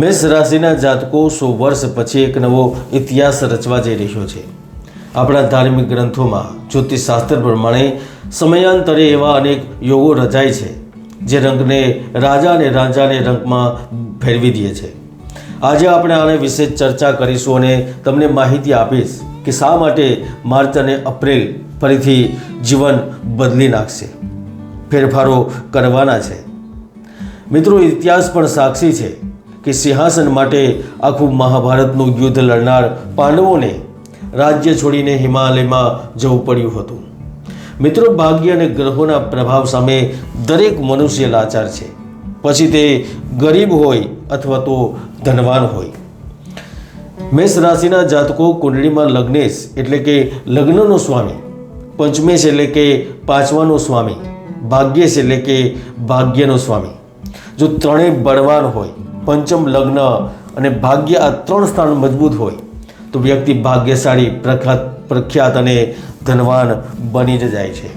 મેષ રાશિના જાતકો સો વર્ષ પછી એક નવો ઇતિહાસ રચવા જઈ રહ્યો છે. આપણા ધાર્મિક ગ્રંથોમાં જ્યોતિષશાસ્ત્ર પ્રમાણે સમયાંતરે એવા અનેક યોગો રચાય છે, જે રંગને રાજા અને રાજાને રંગમાં ફેરવી દે છે. આજે આપણે આને વિશે ચર્ચા કરીશું અને તમને માહિતી આપીશ કે શા માટે માર્ચ અને એપ્રિલ ફરીથી જીવન બદલી નાખશે. ફેરફારો કરવાના છે. મિત્રો, ઇતિહાસ પણ સાક્ષી છે. કે સિંહાસન માટે આખું મહાભારતનું યુદ્ધ લડનાર પાંડવોને રાજ્ય છોડીને હિમાલયમાં જવું પડ્યું હતું. મિત્રો, ભાગ્ય અને ગ્રહોના પ્રભાવ સામે દરેક મનુષ્ય લાચાર છે. પછી તે ગરીબ હોય અથવા તો ધનવાન હોય. મેષ રાશિના જાતકો કુંડળીમાં લગ્નેશ એટલે કે લગ્નનો સ્વામી, પંચમેશ એટલે કે પાંચમાનો સ્વામી, ભાગ્યેશ એટલે કે ભાગ્યનો સ્વામી. જો ત્રણેય બળવાન હોય પંચમ લગ્ન અને ભાગ્ય આ ત્રણ સ્થાન મજબૂત હોય, તો વ્યક્તિ ભાગ્યશાળી, પ્રખ્યાત પ્રખ્યાત અને ધનવાન બની જ જાય છે.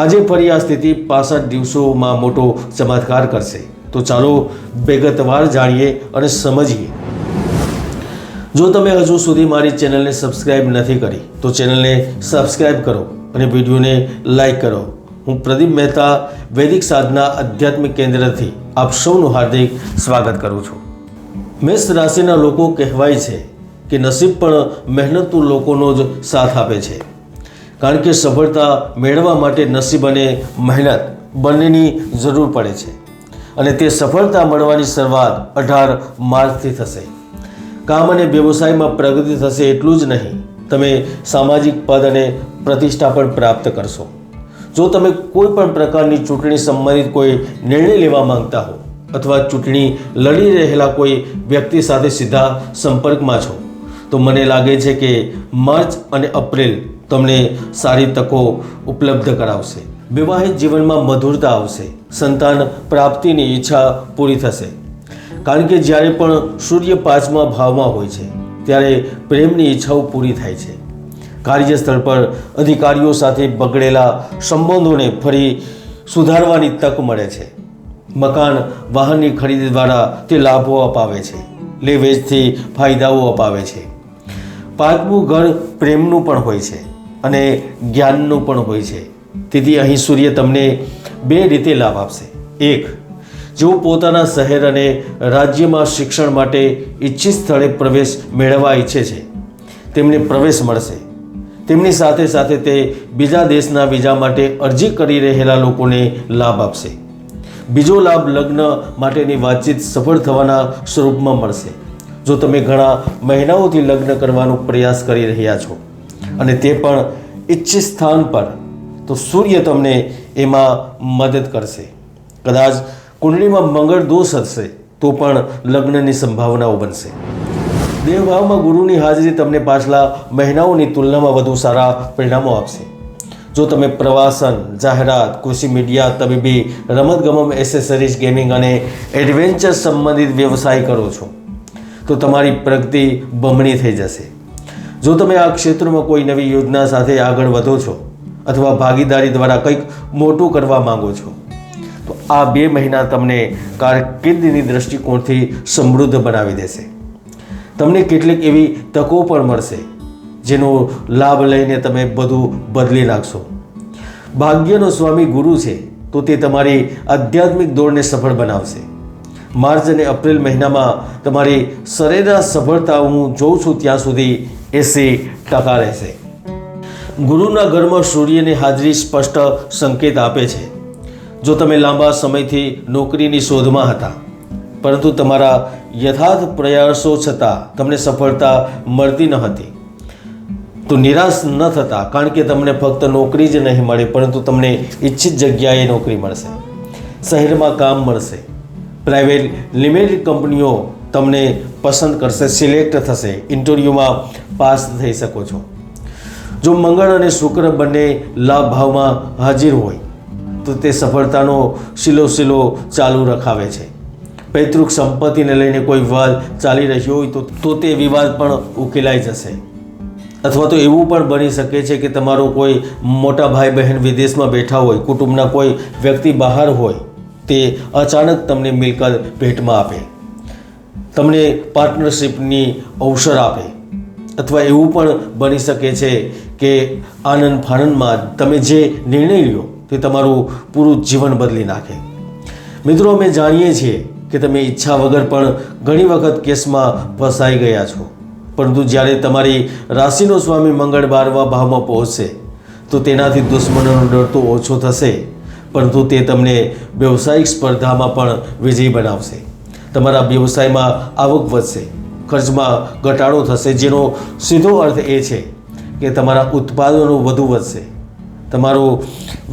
આજે ફરી આ સ્થિતિ પાસઠ દિવસોમાં મોટો ચમત્કાર કરશે. તો ચાલો વિગતવાર જાણીએ અને સમજીએ. જો તમે હજુ સુધી મારી ચેનલને સબસ્ક્રાઇબ નથી કરી, તો ચેનલને સબસ્ક્રાઇબ કરો અને વિડીયોને લાઈક કરો. હું પ્રદીપ મહેતા, વૈદિક સાધના આધ્યાત્મિક કેન્દ્રથી આપ સૌનું હાર્દિક સ્વાગત કરું છું. મેષ રાશિના લોકો કહેવાય છે કે નસીબ પણ મહેનતુ લોકોનો જ સાથ આપે છે. કારણ કે સફળતા મેળવવા માટે નસીબ અને મહેનત બંનેની જરૂર પડે છે અને તે સફળતા મળવાની શરૂઆત અઢાર માર્ચથી થશે. કામ અને વ્યવસાયમાં પ્રગતિ થશે એટલું જ નહીં, તમે સામાજિક પદ અને પ્રતિષ્ઠા પણ પ્રાપ્ત કરશો. જો તમે કોઈ પણ પ્રકારની ચૂંટણી સંબંધિત કોઈ નિર્ણય લેવા માંગતા હો અથવા ચૂંટણી લડી રહેલા કોઈ વ્યક્તિ સાથે સીધા સંપર્કમાં છો, તો મને લાગે છે કે માર્ચ અને એપ્રિલ તમને સારી તકો ઉપલબ્ધ કરાવશે. વિવાહિત જીવનમાં મધુરતા આવશે, સંતાન પ્રાપ્તિની ઈચ્છા પૂરી થશે. કારણ કે જ્યારે પણ સૂર્ય પાંચમા ભાવમાં હોય છે, ત્યારે પ્રેમની ઈચ્છાઓ પૂરી થાય છે. કાર્યસ્થળ પર અધિકારીઓ સાથે બગડેલા સંબંધોને ફરી સુધારવાની તક મળે છે. મકાન વાહનની ખરીદી દ્વારા તે લાભો અપાવે છે. લેવેજથી ફાયદાઓ અપાવે છે. પાંચમું ઘર પ્રેમનું પણ હોય છે અને જ્ઞાનનું પણ હોય છે. તેથી અહીં સૂર્ય તમને બે રીતે લાભ આપશે. એક, જેઓ પોતાના શહેર અને રાજ્યમાં શિક્ષણ માટે ઈચ્છિત સ્થળે પ્રવેશ મેળવવા ઈચ્છે છે, તેમને પ્રવેશ મળશે. તેમની સાથે સાથે તે બીજા દેશના વિઝા માટે અરજી કરી રહેલા લોકોને લાભ આપશે. બીજો લાભ લગ્ન માટેની વાતચીત સફળ થવાના સ્વરૂપમાં મળશે. જો તમે ઘણા મહિનાઓથી લગ્ન કરવાનો પ્રયાસ કરી રહ્યા છો અને તે પણ ઈચ્છિત સ્થાન પર, તો સૂર્ય તમને એમાં મદદ કરશે. કદાચ કુંડળીમાં મંગળ દોષ હશે, તો પણ લગ્નની સંભાવનાઓ બનશે. દેવભાવમાં ગુરુની હાજરી તમને પાછલા મહિનાઓની તુલનામાં વધુ સારા પરિણામો આપશે. જો તમે પ્રવાસન, જાહેરાત, કૃષિ મીડિયા, તબીબી, રમતગમત, એસેસરીઝ, ગેમિંગ અને એડવેન્ચર સંબંધિત વ્યવસાય કરો છો, તો તમારી પ્રગતિ બમણી થઈ જશે. જો તમે આ ક્ષેત્રમાં કોઈ નવી યોજના સાથે આગળ વધો છો અથવા ભાગીદારી દ્વારા કંઈક મોટું કરવા માંગો છો, તો આ બે મહિના તમને કારકિર્દીની દૃષ્ટિકોણથી સમૃદ્ધ બનાવી દેશે. તમને કેટલીક એવી તકો પણ મળશે, જેનો લાભ લઈને તમે બધું બદલી નાખશો. ભાગ્યનો સ્વામી ગુરુ છે, તો તે તમારી આધ્યાત્મિક દોડને સફળ બનાવશે. માર્ચ અને એપ્રિલ મહિનામાં તમારી સરેરાશ સફળતા હું જોઉં છું ત્યાં સુધી એસી ટકા રહેશે. ગુરુના ઘરમાં સૂર્યની હાજરી સ્પષ્ટ સંકેત આપે છે. જો તમે લાંબા સમયથી નોકરીની શોધમાં હતા પરંતુ તમારા યથાર્થ પ્રયાસો છતાં તમને સફળતા મળતી ન હતી. તો નિરાશ ન થતા, કારણ કે તમને ફક્ત નોકરી જ નહીં મળે, પરંતુ તમને ઈચ્છિત જગ્યાએ નોકરી મળશે. શહેરમાં કામ મળશે. પ્રાઇવેટ લિમિટેડ કંપનીઓ તમને પસંદ કરશે, સિલેક્ટ થશે, ઇન્ટરવ્યૂમાં પાસ થઈ શકો છો. જો મંગળ અને શુક્ર બંને લાભ ભાવમાં હાજર હોય, તો તે સફળતાનો શિલો સિલો ચાલુ રખાવે છે. પૈતૃક સંપત્તિને લઈને કોઈ વાદ ચાલી રહ્યો હોય તો તો તે વિવાદ પણ ઉકેલાઈ જશે. અથવા તો એવું પણ બની શકે છે કે તમારો કોઈ મોટા ભાઈ બહેન વિદેશમાં બેઠા હોય, કુટુંબના કોઈ વ્યક્તિ બહાર હોય, તે અચાનક તમને મિલકત ભેટમાં આપે. તમને પાર્ટનરશિપની અવસર આપે. અથવા એવું પણ બની શકે છે કે આનંદ ફાનંદમાં તમે જે નિર્ણય લ્યો તે તમારું પૂરું જીવન બદલી નાખે. મિત્રો, અમે જાણીએ છીએ કે તમે ઈચ્છા વગર પણ ઘણી વખત કેસમાં ફસાઈ ગયા છો. પરંતુ જ્યારે તમારી રાશિનો સ્વામી મંગળ બારમા ભાવમાં પહોંચશે, તો તેનાથી દુશ્મનોનો ડર તો ઓછો થશે, પરંતુ તે તમને વ્યવસાયિક સ્પર્ધામાં પણ વિજયી બનાવશે. તમારા વ્યવસાયમાં આવક વધશે, ખર્ચમાં ઘટાડો થશે, જેનો સીધો અર્થ એ છે કે તમારા ઉત્પાદનો વધુ વધશે, તમારું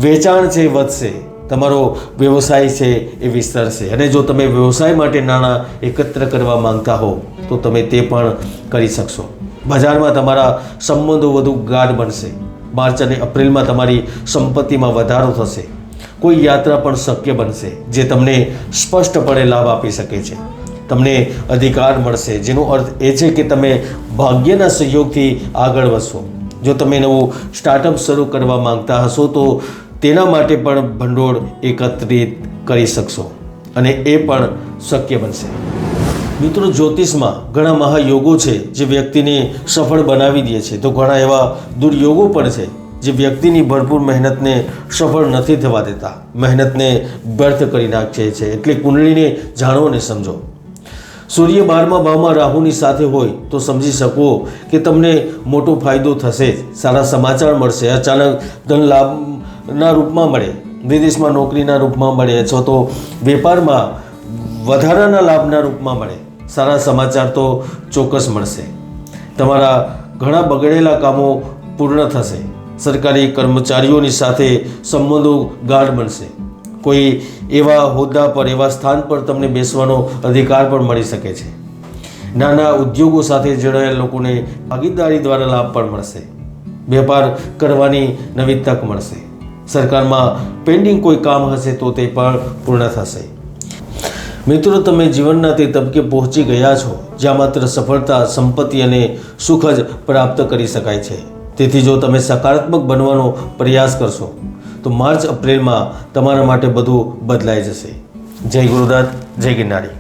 વેચાણ છે, વધશે તમારો વ્યવસાય છે એ વિસ્તરશે અને જો તમે વ્યવસાય માટે નાણાં એકત્ર કરવા માંગતા હો, તો તમે તે પણ કરી શકશો. બજારમાં તમારા સંબંધો વધુ ગાઢ બનશે. માર્ચ અને એપ્રિલમાં તમારી સંપત્તિમાં વધારો થશે. કોઈ યાત્રા પણ શક્ય બનશે, જે તમને સ્પષ્ટપણે લાભ આપી શકે છે. તમને અધિકાર મળશે, જેનો અર્થ એ છે કે તમે ભાગ્યના સહયોગથી આગળ વધશો. જો તમે નવું સ્ટાર્ટઅપ શરૂ કરવા માંગતા હશો, તો તેના માટે પણ ભંડોળ એકત્રિત કરી શકશો અને એ પણ શક્ય બનશે. મિત્રો, જ્યોતિષમાં ઘણા મહાયોગો છે જે વ્યક્તિને સફળ બનાવી દે છે. તો ઘણા એવા દુર્યોગો પણ છે જે વ્યક્તિની ભરપૂર મહેનતને સફળ નથી થવા દેતા. મહેનતને વ્યર્થ કરી નાખે છે. એટલે કુંડળીને જાણો અને સમજો. સૂર્ય બારમા ભાવમાં રાહુની સાથે હોય તો સમજી શકો કે તમને મોટો ફાયદો થશે. સારા સમાચાર મળશે. અચાનક ધન લાભના રૂપમાં મળે. વિદેશમાં નોકરીના રૂપમાં મળે અથવા તો વેપારમાં વધારાના લાભના રૂપમાં મળે. સારા સમાચાર તો ચોક્કસ મળશે. તમારા ઘણા બગડેલા કામો પૂર્ણ થશે. સરકારી કર્મચારીઓની સાથે સંબંધો ગાઢ બનશે. કોઈ એવા હોદ્દા પર, એવા સ્થાન પર તમને બેસવાનો અધિકાર પણ મળી શકે છે. નાના ઉદ્યોગો સાથે જોડાયેલા લોકોને ભાગીદારી દ્વારા લાભ પણ મળશે. વેપાર કરવાની નવી તક મળશે. સરકારમાં પેન્ડિંગ કોઈ કામ હશે તો તે પણ પૂર્ણ થશે. મિત્રો, તમે જીવનના તે તબકે પહોંચી ગયા છો, જ્યાં માત્ર સફળતા, સંપત્તિ અને સુખ જ પ્રાપ્ત કરી શકાય છે. તેથી જો તમે સકારાત્મક બનવાનો પ્રયાસ કરશો, તો માર્ચ, એપ્રિલમાં તમારા માટે બધું બદલાઈ જશે. જય ગુરુદત્ત, જય ગિરનારી.